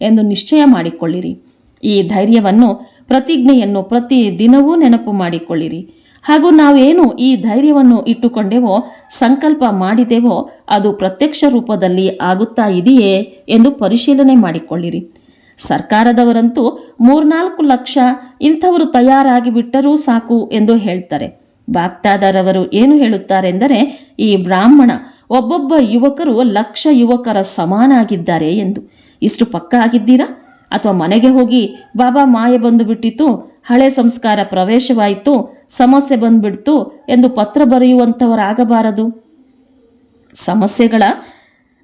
ಎಂದು ನಿಶ್ಚಯ ಮಾಡಿಕೊಳ್ಳಿರಿ. ಈ ಧೈರ್ಯವನ್ನು, ಪ್ರತಿಜ್ಞೆಯನ್ನು ಪ್ರತಿ ದಿನವೂ ನೆನಪು ಮಾಡಿಕೊಳ್ಳಿರಿ. ಹಾಗೂ ನಾವೇನು ಈ ಧೈರ್ಯವನ್ನು ಇಟ್ಟುಕೊಂಡೆವೋ, ಸಂಕಲ್ಪ ಮಾಡಿದೆವೋ, ಅದು ಪ್ರತ್ಯಕ್ಷ ರೂಪದಲ್ಲಿ ಆಗುತ್ತಾ ಇದೆಯೇ ಎಂದು ಪರಿಶೀಲನೆ ಮಾಡಿಕೊಳ್ಳಿರಿ. ಸರ್ಕಾರದವರಂತೂ ಮೂರ್ನಾಲ್ಕು ಲಕ್ಷ ಇಂಥವರು ತಯಾರಾಗಿ ಬಿಟ್ಟರೂ ಸಾಕು ಎಂದು ಹೇಳ್ತಾರೆ. ಬಾಪ್ತಾದರವರು ಏನು ಹೇಳುತ್ತಾರೆಂದರೆ, ಈ ಬ್ರಾಹ್ಮಣ ಒಬ್ಬೊಬ್ಬ ಯುವಕರು ಲಕ್ಷ ಯುವಕರ ಸಮಾನಾಗಿದ್ದಾರೆ ಎಂದು. ಇಷ್ಟು ಪಕ್ಕ ಆಗಿದ್ದೀರಾ? ಅಥವಾ ಮನೆಗೆ ಹೋಗಿ ಬಾಬಾ ಮಾಯೆ ಬಂದು ಬಿಟ್ಟಿತು ಹಳೆ ಸಂಸ್ಕಾರ ಪ್ರವೇಶವಾಯಿತು, ಸಮಸ್ಯೆ ಬಂದ್ಬಿಡ್ತು ಎಂದು ಪತ್ರ ಬರೆಯುವಂಥವರಾಗಬಾರದು. ಸಮಸ್ಯೆಗಳ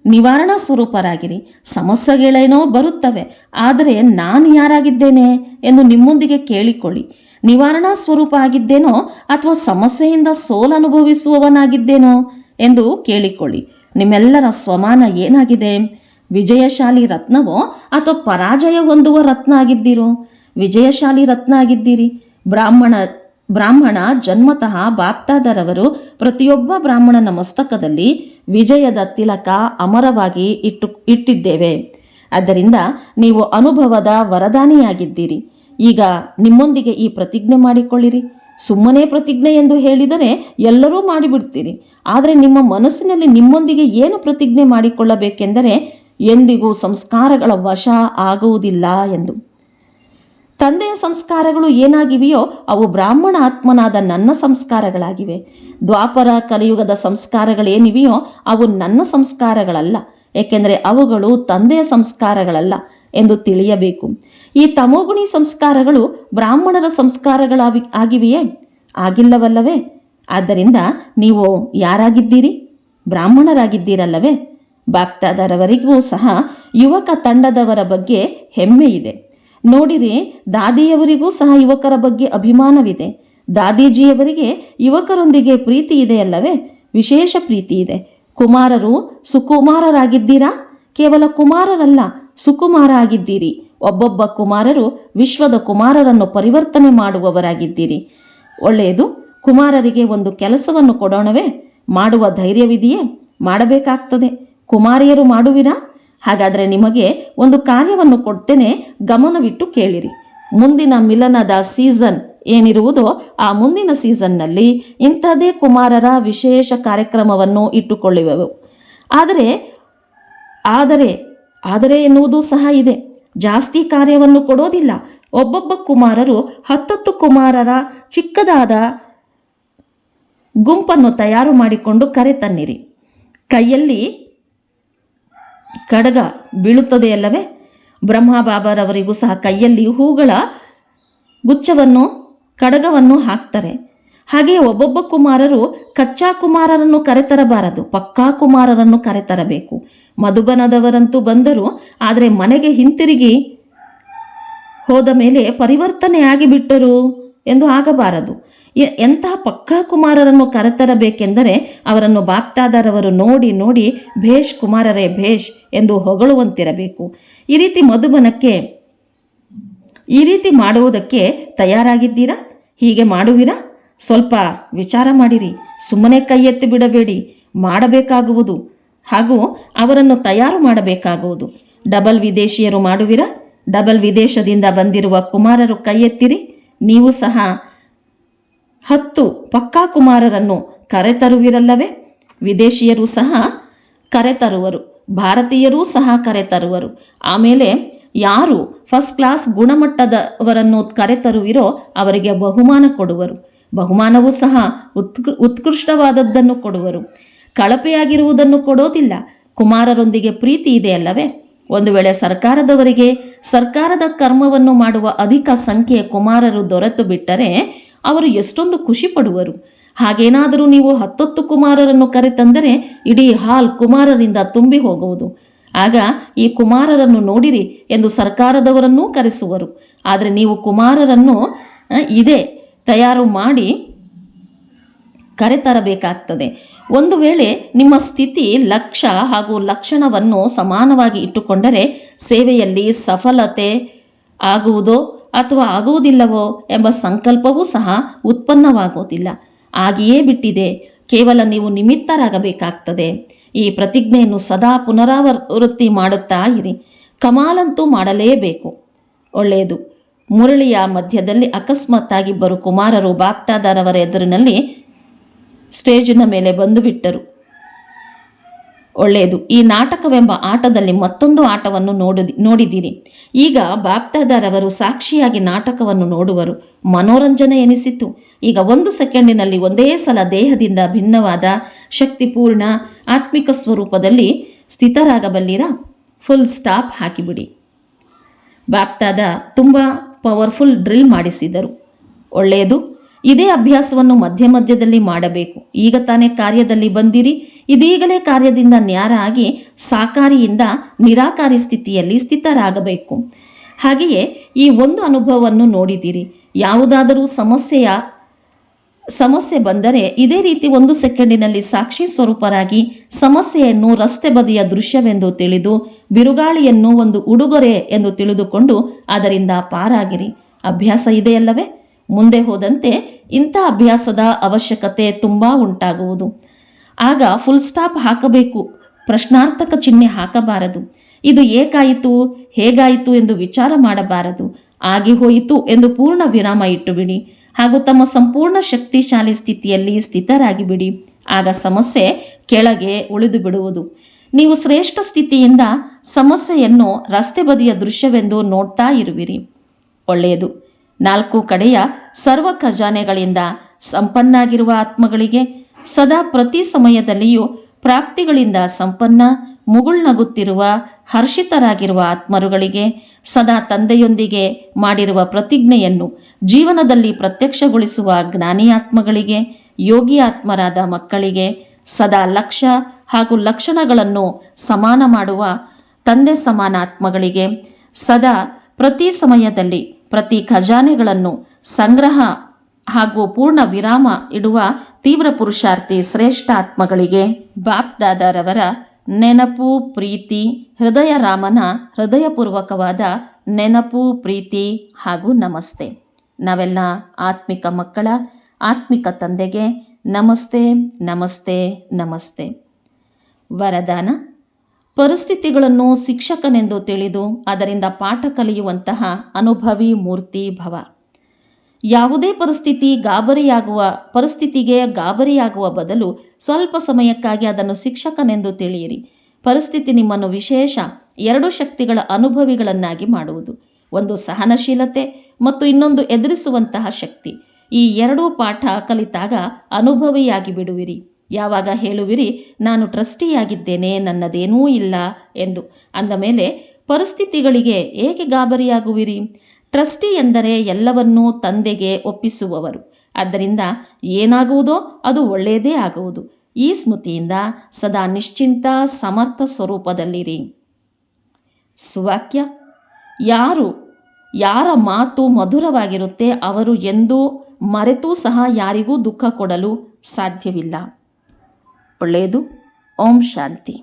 ನಿವಾರಣಾ ಸ್ವರೂಪರಾಗಿರಿ. ಸಮಸ್ಯೆಗಳೇನೋ ಬರುತ್ತವೆ, ಆದರೆ ನಾನು ಯಾರಾಗಿದ್ದೇನೆ ಎಂದು ನಿಮ್ಮೊಂದಿಗೆ ಕೇಳಿಕೊಳ್ಳಿ. ನಿವಾರಣಾ ಸ್ವರೂಪ ಆಗಿದ್ದೇನೋ ಅಥವಾ ಸಮಸ್ಯೆಯಿಂದ ಸೋಲನುಭವಿಸುವವನಾಗಿದ್ದೇನೋ ಎಂದು ಕೇಳಿಕೊಳ್ಳಿ. ನಿಮ್ಮೆಲ್ಲರ ಸ್ವಮಾನ ಏನಾಗಿದೆ? ವಿಜಯಶಾಲಿ ರತ್ನವೋ ಅಥವಾ ಪರಾಜಯ ಹೊಂದುವ ರತ್ನ ಆಗಿದ್ದೀರೋ? ವಿಜಯಶಾಲಿ ರತ್ನ ಆಗಿದ್ದೀರಿ ಬ್ರಾಹ್ಮಣ ಬ್ರಾಹ್ಮಣ ಜನ್ಮತಃ ಬಾಪ್ಟಾದರವರು ಪ್ರತಿಯೊಬ್ಬ ಬ್ರಾಹ್ಮಣನ ಮಸ್ತಕದಲ್ಲಿ ವಿಜಯದ ತಿಲಕ ಅಮರವಾಗಿ ಇಟ್ಟು, ಇಟ್ಟಿದ್ದೇವೆ. ಆದ್ದರಿಂದ ನೀವು ಅನುಭವದ ವರದಾನಿಯಾಗಿದ್ದೀರಿ. ಈಗ ನಿಮ್ಮೊಂದಿಗೆ ಈ ಪ್ರತಿಜ್ಞೆ ಮಾಡಿಕೊಳ್ಳಿರಿ. ಸುಮ್ಮನೆ ಪ್ರತಿಜ್ಞೆ ಎಂದು ಹೇಳಿದರೆ ಎಲ್ಲರೂ ಮಾಡಿಬಿಡ್ತೀರಿ. ಆದರೆ ನಿಮ್ಮ ಮನಸ್ಸಿನಲ್ಲಿ ನಿಮ್ಮೊಂದಿಗೆ ಏನು ಪ್ರತಿಜ್ಞೆ ಮಾಡಿಕೊಳ್ಳಬೇಕೆಂದರೆ ಎಂದಿಗೂ ಸಂಸ್ಕಾರಗಳ ವಶ ಆಗುವುದಿಲ್ಲ ಎಂದು. ತಂದೆಯ ಸಂಸ್ಕಾರಗಳು ಏನಾಗಿವೆಯೋ ಅವು ಬ್ರಾಹ್ಮಣ ಆತ್ಮನಾದ ನನ್ನ ಸಂಸ್ಕಾರಗಳಾಗಿವೆ. ದ್ವಾಪರ ಕಲಿಯುಗದ ಸಂಸ್ಕಾರಗಳೇನಿವೆಯೋ ಅವು ನನ್ನ ಸಂಸ್ಕಾರಗಳಲ್ಲ. ಏಕೆಂದರೆ ಅವುಗಳು ತಂದೆಯ ಸಂಸ್ಕಾರಗಳಲ್ಲ ಎಂದು ತಿಳಿಯಬೇಕು. ಈ ತಮೋಗುಣಿ ಸಂಸ್ಕಾರಗಳು ಬ್ರಾಹ್ಮಣರ ಸಂಸ್ಕಾರಗಳಾಗಿ ಆಗಿವೆಯೇ? ಆಗಿಲ್ಲವಲ್ಲವೇ? ಆದ್ದರಿಂದ ನೀವು ಯಾರಾಗಿದ್ದೀರಿ? ಬ್ರಾಹ್ಮಣರಾಗಿದ್ದೀರಲ್ಲವೇ? ಭಕ್ತಾದರವರಿಗೂ ಸಹ ಯುವಕ ತಂಡದವರ ಬಗ್ಗೆ ಹೆಮ್ಮೆ ಇದೆ. ನೋಡಿರಿ, ದಾದಿಯವರಿಗೂ ಸಹ ಯುವಕರ ಬಗ್ಗೆ ಅಭಿಮಾನವಿದೆ. ದಾದೀಜಿಯವರಿಗೆ ಯುವಕರೊಂದಿಗೆ ಪ್ರೀತಿ ಇದೆಯಲ್ಲವೇ? ವಿಶೇಷ ಪ್ರೀತಿ ಇದೆ. ಕುಮಾರರು ಸುಕುಮಾರರಾಗಿದ್ದೀರಾ? ಕೇವಲ ಕುಮಾರರಲ್ಲ ಸುಕುಮಾರ ಆಗಿದ್ದೀರಿ ಒಬ್ಬೊಬ್ಬ ಕುಮಾರರು ವಿಶ್ವದ ಕುಮಾರರನ್ನು ಪರಿವರ್ತನೆ ಮಾಡುವವರಾಗಿದ್ದೀರಿ. ಒಳ್ಳೆಯದು, ಕುಮಾರರಿಗೆ ಒಂದು ಕೆಲಸವನ್ನು ಕೊಡೋಣವೇ? ಮಾಡುವ ಧೈರ್ಯವಿದೆಯೇ? ಮಾಡಬೇಕಾಗ್ತದೆ. ಕುಮಾರಿಯರು ಮಾಡುವಿರಾ? ಹಾಗಾದರೆ ನಿಮಗೆ ಒಂದು ಕಾರ್ಯವನ್ನು ಕೊಡ್ತೇನೆ, ಗಮನವಿಟ್ಟು ಕೇಳಿರಿ. ಮುಂದಿನ ಮಿಲನದ ಸೀಸನ್ ಏನಿರುವುದೋ ಆ ಮುಂದಿನ ಸೀಸನ್ನಲ್ಲಿ ಇಂಥದೇ ಕುಮಾರರ ವಿಶೇಷ ಕಾರ್ಯಕ್ರಮವನ್ನು ಇಟ್ಟುಕೊಳ್ಳುವೆವು. ಆದರೆ ಆದರೆ ಆದರೆ ಎನ್ನುವುದು ಸಹ ಇದೆ. ಜಾಸ್ತಿ ಕಾರ್ಯವನ್ನು ಕೊಡೋದಿಲ್ಲ. ಒಬ್ಬೊಬ್ಬ ಕುಮಾರರು ಹತ್ತತ್ತು ಕುಮಾರರ ಚಿಕ್ಕದಾದ ಗುಂಪನ್ನು ತಯಾರು ಮಾಡಿಕೊಂಡು ಕರೆತನ್ನಿರಿ ಕೈಯಲ್ಲಿ ಕಡಗ ಬೀಳುತ್ತದೆಯಲ್ಲವೇ? ಬ್ರಹ್ಮ ಬಾಬಾರವರಿಗೂ ಸಹ ಕೈಯಲ್ಲಿ ಹೂಗಳ ಗುಚ್ಛವನ್ನು, ಕಡಗವನ್ನು ಹಾಕ್ತಾರೆ. ಹಾಗೆ ಒಬ್ಬೊಬ್ಬ ಕುಮಾರರು ಕಚ್ಚಾ ಕುಮಾರರನ್ನು ಕರೆತರಬಾರದು, ಪಕ್ಕಾ ಕುಮಾರರನ್ನು ಕರೆತರಬೇಕು. ಮಧುಬನದವರಂತೂ ಬಂದರು, ಆದರೆ ಮನೆಗೆ ಹಿಂತಿರುಗಿ ಹೋದ ಮೇಲೆ ಪರಿವರ್ತನೆಯಾಗಿ ಬಿಟ್ಟರು ಎಂದು ಆಗಬಾರದು. ಎಂತಹ ಪಕ್ಕಾ ಕುಮಾರರನ್ನು ಕರೆತರಬೇಕೆಂದರೆ ಅವರನ್ನು ಬಾಕ್ತಾದರವರು ನೋಡಿ ನೋಡಿ ಭೇಷ್ ಕುಮಾರರೇ ಭೇಷ್ ಎಂದು ಹೊಗಳುವಂತಿರಬೇಕು. ಈ ರೀತಿ ಮಧುಬನಕ್ಕೆ, ಈ ರೀತಿ ಮಾಡುವುದಕ್ಕೆ ತಯಾರಾಗಿದ್ದೀರಾ? ಹೀಗೆ ಮಾಡುವಿರಾ? ಸ್ವಲ್ಪ ವಿಚಾರ ಮಾಡಿರಿ. ಸುಮ್ಮನೆ ಕೈ ಎತ್ತಿ ಬಿಡಬೇಡಿ. ಮಾಡಬೇಕಾಗುವುದು. ಹಾಗೂ ಅವರನ್ನು ತಯಾರು ಮಾಡಬೇಕಾಗುವುದು. ಡಬಲ್ ವಿದೇಶಿಯರು ಮಾಡುವಿರಾ? ಡಬಲ್ ವಿದೇಶದಿಂದ ಬಂದಿರುವ ಕುಮಾರರು ಕೈ ಎತ್ತಿರಿ. ನೀವು ಸಹ ಹತ್ತು ಪಕ್ಕಾ ಕುಮಾರರನ್ನು ಕರೆತರುವಿರಲ್ಲವೇ? ವಿದೇಶಿಯರು ಸಹ ಕರೆತರುವರು, ಭಾರತೀಯರೂ ಸಹ ಕರೆತರುವರು. ಆಮೇಲೆ ಯಾರು ಫಸ್ಟ್ ಕ್ಲಾಸ್ ಗುಣಮಟ್ಟದವರನ್ನು ಕರೆತರುವಿರೋ ಅವರಿಗೆ ಬಹುಮಾನ ಕೊಡುವರು. ಬಹುಮಾನವೂ ಸಹ ಉತ್ಕೃ, ಉತ್ಕೃಷ್ಟವಾದದ್ದನ್ನು ಕೊಡುವರು. ಕಳಪೆಯಾಗಿರುವುದನ್ನು ಕೊಡೋದಿಲ್ಲ. ಕುಮಾರರೊಂದಿಗೆ ಪ್ರೀತಿ ಇದೆ ಅಲ್ಲವೇ? ಒಂದು ವೇಳೆ ಸರ್ಕಾರದವರಿಗೆ ಸರ್ಕಾರದ ಕರ್ಮವನ್ನು ಮಾಡುವ ಅಧಿಕ ಸಂಖ್ಯೆಯ ಕುಮಾರರು ದೊರೆತು ಬಿಟ್ಟರೆ ಅವರು ಎಷ್ಟೊಂದು ಖುಷಿ ಪಡುವರು. ಹಾಗೇನಾದರೂ ನೀವು ಹತ್ತೊತ್ತು ಕುಮಾರರನ್ನು ಕರೆತಂದರೆ ಇಡೀ ಹಾಲ್ ಕುಮಾರರಿಂದ ತುಂಬಿ ಹೋಗುವುದು. ಆಗ ಈ ಕುಮಾರರನ್ನು ನೋಡಿರಿ ಎಂದು ಸರ್ಕಾರದವರನ್ನೂ ಕರೆಸುವರು. ಆದರೆ ನೀವು ಕುಮಾರರನ್ನು ಇದೇ ತಯಾರು ಮಾಡಿ ಕರೆತರಬೇಕಾಗ್ತದೆ. ಒಂದು ವೇಳೆ ನಿಮ್ಮ ಸ್ಥಿತಿ ಲಕ್ಷ ಹಾಗೂ ಲಕ್ಷಣವನ್ನು ಸಮಾನವಾಗಿ ಇಟ್ಟುಕೊಂಡರೆ ಸೇವೆಯಲ್ಲಿ ಸಫಲತೆ ಆಗುವುದೋ ಅಥವಾ ಆಗುವುದಿಲ್ಲವೋ ಎಂಬ ಸಂಕಲ್ಪವೂ ಸಹ ಉತ್ಪನ್ನವಾಗುವುದಿಲ್ಲ. ಆಗಿಯೇ ಬಿಟ್ಟಿದೆ. ಕೇವಲ ನೀವು ನಿಮಿತ್ತರಾಗಬೇಕಾಗ್ತದೆ. ಈ ಪ್ರತಿಜ್ಞೆಯನ್ನು ಸದಾ ಪುನರಾವೃತ್ತಿ ಮಾಡುತ್ತಾ ಇರಿ. ಕಮಾಲಂತೂ ಮಾಡಲೇಬೇಕು. ಒಳ್ಳೆಯದು. ಮುರಳಿಯ ಮಧ್ಯದಲ್ಲಿ ಅಕಸ್ಮಾತ್ತಾಗಿ ಇಬ್ಬರು ಕುಮಾರರು ಬಾಪ್ತಾದರವರ ಎದುರಿನಲ್ಲಿ ಸ್ಟೇಜಿನ ಮೇಲೆ ಬಂದು ಬಿಟ್ಟರು. ಒಳ್ಳೆಯದು. ಈ ನಾಟಕವೆಂಬ ಆಟದಲ್ಲಿ ಮತ್ತೊಂದು ಆಟವನ್ನು ನೋಡಿದಿ ನೋಡಿದಿರಿ ಈಗ ಬಾಪ್ತಾದರವರು ಸಾಕ್ಷಿಯಾಗಿ ನಾಟಕವನ್ನು ನೋಡುವರು. ಮನೋರಂಜನೆ ಎನಿಸಿತು. ಈಗ ಒಂದು ಸೆಕೆಂಡಿನಲ್ಲಿ ಒಂದೇ ಸಲ ದೇಹದಿಂದ ಭಿನ್ನವಾದ ಶಕ್ತಿಪೂರ್ಣ ಆತ್ಮಿಕ ಸ್ವರೂಪದಲ್ಲಿ ಸ್ಥಿತರಾಗಬಲ್ಲಿರಾ? ಫುಲ್ ಸ್ಟಾಪ್ ಹಾಕಿಬಿಡಿ. ಬಾಪ್ತಾದ ತುಂಬ ಪವರ್ಫುಲ್ ಡ್ರಿಲ್ ಮಾಡಿಸಿದರು. ಒಳ್ಳೆಯದು. ಇದೇ ಅಭ್ಯಾಸವನ್ನು ಮಧ್ಯ ಮಧ್ಯದಲ್ಲಿ ಮಾಡಬೇಕು. ಈಗ ತಾನೇ ಕಾರ್ಯದಲ್ಲಿ ಬಂದಿರಿ. ಇದೀಗಲೇ ಕಾರ್ಯದಿಂದ ನ್ಯಾರ ಆಗಿ ಸಾಕಾರಿಯಿಂದ ನಿರಾಕಾರಿ ಸ್ಥಿತಿಯಲ್ಲಿ ಸ್ಥಿತರಾಗಬೇಕು. ಹಾಗೆಯೇ ಈ ಒಂದು ಅನುಭವವನ್ನು ನೋಡಿದಿರಿ. ಯಾವುದಾದರೂ ಸಮಸ್ಯೆಯ, ಸಮಸ್ಯೆ ಬಂದರೆ ಇದೇ ರೀತಿ ಒಂದು ಸೆಕೆಂಡಿನಲ್ಲಿ ಸಾಕ್ಷಿ ಸ್ವರೂಪರಾಗಿ ಸಮಸ್ಯೆಯನ್ನು ರಸ್ತೆ ಬದಿಯ ದೃಶ್ಯವೆಂದು ತಿಳಿದು, ಬಿರುಗಾಳಿಯನ್ನು ಒಂದು ಉಡುಗೊರೆ ಎಂದು ತಿಳಿದುಕೊಂಡು ಅದರಿಂದ ಪಾರಾಗಿರಿ. ಅಭ್ಯಾಸ ಇದೆಯಲ್ಲವೇ? ಮುಂದೆ ಹೋದಂತೆ ಇಂಥ ಅಭ್ಯಾಸದ ಅವಶ್ಯಕತೆ ತುಂಬ ಉಂಟಾಗುವುದು. ಆಗ ಫುಲ್ ಸ್ಟಾಪ್ ಹಾಕಬೇಕು. ಪ್ರಶ್ನಾರ್ಥಕ ಚಿಹ್ನೆ ಹಾಕಬಾರದು. ಇದು ಏಕಾಯಿತು, ಹೇಗಾಯಿತು ಎಂದು ವಿಚಾರ ಮಾಡಬಾರದು. ಆಗಿ ಹೋಯಿತು ಎಂದು ಪೂರ್ಣ ವಿರಾಮ ಇಟ್ಟುಬಿಡಿ. ಹಾಗೂ ತಮ್ಮ ಸಂಪೂರ್ಣ ಶಕ್ತಿಶಾಲಿ ಸ್ಥಿತಿಯಲ್ಲಿ ಸ್ಥಿತರಾಗಿ ಬಿಡಿ ಆಗ ಸಮಸ್ಯೆ ಕೆಳಗೆ ಉಳಿದು ಬಿಡುವುದು ನೀವು ಶ್ರೇಷ್ಠ ಸ್ಥಿತಿಯಿಂದ ಸಮಸ್ಯೆಯನ್ನು ರಸ್ತೆ ಬದಿಯ ದೃಶ್ಯವೆಂದು ನೋಡ್ತಾ ಇರುವಿರಿ. ಒಳ್ಳೆಯದು. ನಾಲ್ಕು ಕಡೆಯ ಸರ್ವ ಖಜಾನೆಗಳಿಂದ ಸಂಪನ್ನಾಗಿರುವ ಆತ್ಮಗಳಿಗೆ ಸದಾ ಪ್ರತಿ ಸಮಯದಲ್ಲಿಯೂ ಪ್ರಾಪ್ತಿಗಳಿಂದ ಸಂಪನ್ನ ಮುಗುಳ್ನಗುತ್ತಿರುವ ಹರ್ಷಿತರಾಗಿರುವ ಆತ್ಮರುಗಳಿಗೆ ಸದಾ ತಂದೆಯೊಂದಿಗೆ ಮಾಡಿರುವ ಪ್ರತಿಜ್ಞೆಯನ್ನು ಜೀವನದಲ್ಲಿ ಪ್ರತ್ಯಕ್ಷಗೊಳಿಸುವ ಜ್ಞಾನಿ ಆತ್ಮಗಳಿಗೆ, ಯೋಗಿ ಆತ್ಮರಾದ ಮಕ್ಕಳಿಗೆ ಸದಾ ಲಕ್ಷ್ಯ ಹಾಗೂ ಲಕ್ಷಣಗಳನ್ನು ಸಮಾನ ಮಾಡುವ ತಂದೆ ಸಮಾನ ಆತ್ಮಗಳಿಗೆ ಸದಾ ಪ್ರತಿ ಸಮಯದಲ್ಲಿ ಪ್ರತಿ ಖಜಾನೆಗಳನ್ನು ಸಂಗ್ರಹ ಹಾಗೂ ಪೂರ್ಣ ವಿರಾಮ ಇಡುವ ತೀವ್ರ ಪುರುಷಾರ್ಥಿ ಶ್ರೇಷ್ಠ ಆತ್ಮಗಳಿಗೆ ಬಾಪ್ದಾದಾರವರ ನೆನಪು, ಪ್ರೀತಿ, ಹೃದಯ ರಾಮನ ಹೃದಯಪೂರ್ವಕವಾದ ನೆನಪು, ಪ್ರೀತಿ ಹಾಗೂ ನಮಸ್ತೆ. ನಾವೆಲ್ಲ ಆತ್ಮಿಕ ಮಕ್ಕಳ, ಆತ್ಮಿಕ ತಂದೆಗೆ ನಮಸ್ತೆ ನಮಸ್ತೆ ನಮಸ್ತೆ. ವರದಾನ ಪರಿಸ್ಥಿತಿಗಳನ್ನು ಶಿಕ್ಷಕನೆಂದು ತಿಳಿದು ಅದರಿಂದ ಪಾಠ ಕಲಿಯುವಂತಹ ಅನುಭವಿ ಮೂರ್ತಿ ಭವ. ಯಾವುದೇ ಪರಿಸ್ಥಿತಿ ಗಾಬರಿಯಾಗುವ, ಪರಿಸ್ಥಿತಿಗೆ ಗಾಬರಿಯಾಗುವ ಬದಲು ಸ್ವಲ್ಪ ಸಮಯಕ್ಕಾಗಿ ಅದನ್ನು ಶಿಕ್ಷಕನೆಂದು ತಿಳಿಯಿರಿ. ಪರಿಸ್ಥಿತಿ ನಿಮ್ಮನ್ನು ವಿಶೇಷ ಎರಡು ಶಕ್ತಿಗಳ ಅನುಭವಿಗಳನ್ನಾಗಿ ಮಾಡುವುದು. ಒಂದು ಸಹನಶೀಲತೆ ಮತ್ತು ಇನ್ನೊಂದು ಎದುರಿಸುವಂತಹ ಶಕ್ತಿ. ಈ ಎರಡೂ ಪಾಠ ಕಲಿತಾಗ ಅನುಭವಿಯಾಗಿ ಬಿಡುವಿರಿ. ಯಾವಾಗ ಹೇಳುವಿರಿ, ನಾನು ಟ್ರಸ್ಟಿಯಾಗಿದ್ದೇನೆ, ನನ್ನದೇನೂ ಇಲ್ಲ ಎಂದು. ಅಂದ ಮೇಲೆ, ಪರಿಸ್ಥಿತಿಗಳಿಗೆ ಏಕೆ ಗಾಬರಿಯಾಗುವಿರಿ? ಟ್ರಸ್ಟಿ ಎಂದರೆ ಎಲ್ಲವನ್ನೂ ತಂದೆಗೆ ಒಪ್ಪಿಸುವವರು. ಆದ್ದರಿಂದ ಏನಾಗುವುದೋ ಅದು ಒಳ್ಳೆಯದೇ ಆಗುವುದು. ಈ ಸ್ಮೃತಿಯಿಂದ ಸದಾ ನಿಶ್ಚಿಂತ ಸಮರ್ಥ ಸ್ವರೂಪದಲ್ಲಿರಿ. ಸುವಾಕ್ಯ. ಯಾರು, ಯಾರ ಮಾತು ಮಧುರವಾಗಿರುತ್ತೆ, ಅವರು ಎಂದೂ ಮರೆತೂ ಸಹ ಯಾರಿಗೂ ದುಃಖ ಕೊಡಲು ಸಾಧ್ಯವಿಲ್ಲ. ಒಳ್ಳೆಯದು. ಓಂ ಶಾಂತಿ.